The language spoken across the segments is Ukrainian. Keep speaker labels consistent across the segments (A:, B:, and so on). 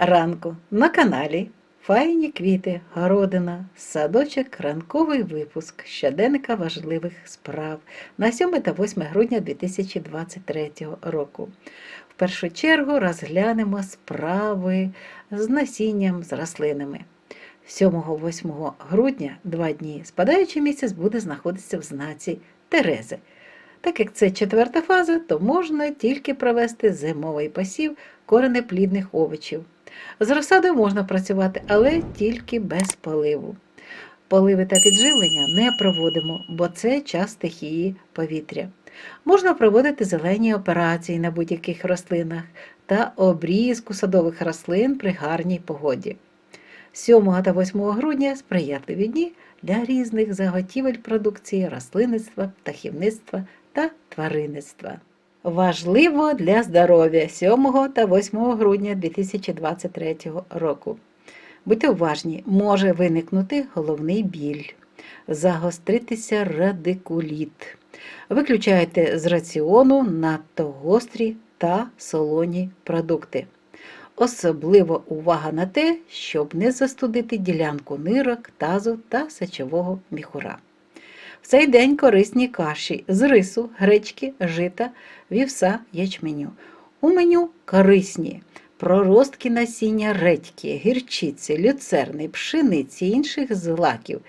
A: ранку на каналі Файні квіти, городина, садочок, ранковий випуск щоденника важливих справ на 7 та 8 грудня 2023 року. В першу чергу розглянемо справи з насінням з рослинами. 7-8 грудня, два дні, спадаючий місяць буде знаходитися в знаці Терези. Так як це четверта фаза, то можна тільки провести зимовий посів коренеплідних овочів. З розсадою можна працювати, але тільки без поливу. Поливи та підживлення не проводимо, бо це час стихії повітря. Можна проводити зелені операції на будь-яких рослинах та обрізку садових рослин при гарній погоді. 7 та 8 грудня сприятливі дні для різних заготівель продукції рослинництва, птахівництва та тваринництва. Важливо для здоров'я 7 та 8 грудня 2023 року. Будьте уважні, може виникнути головний біль, загостритися радикуліт. Виключайте з раціону надто гострі та солоні продукти. Особливо увага на те, щоб не застудити ділянку нирок, тазу та сечового міхура. В цей день корисні каші з рису, гречки, жита, вівса, ячменю. У меню корисні проростки насіння редьки, гірчиці, люцерни, пшениці, інших злаків,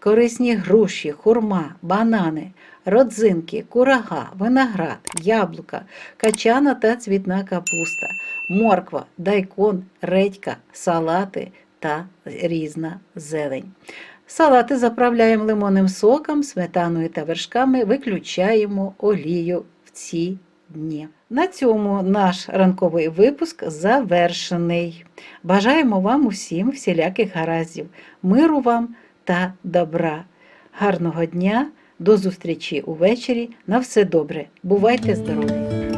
A: корисні груші, хурма, банани, родзинки, курага, виноград, яблука, качана та цвітна капуста, морква, дайкон, редька, салати та різна зелень. Салати заправляємо лимонним соком, сметаною та вершками, виключаємо олію в ці дні. На цьому наш ранковий випуск завершений. Бажаємо вам усім всіляких гараздів, миру вам та добра. Гарного дня, до зустрічі увечері. На все добре. Бувайте здорові!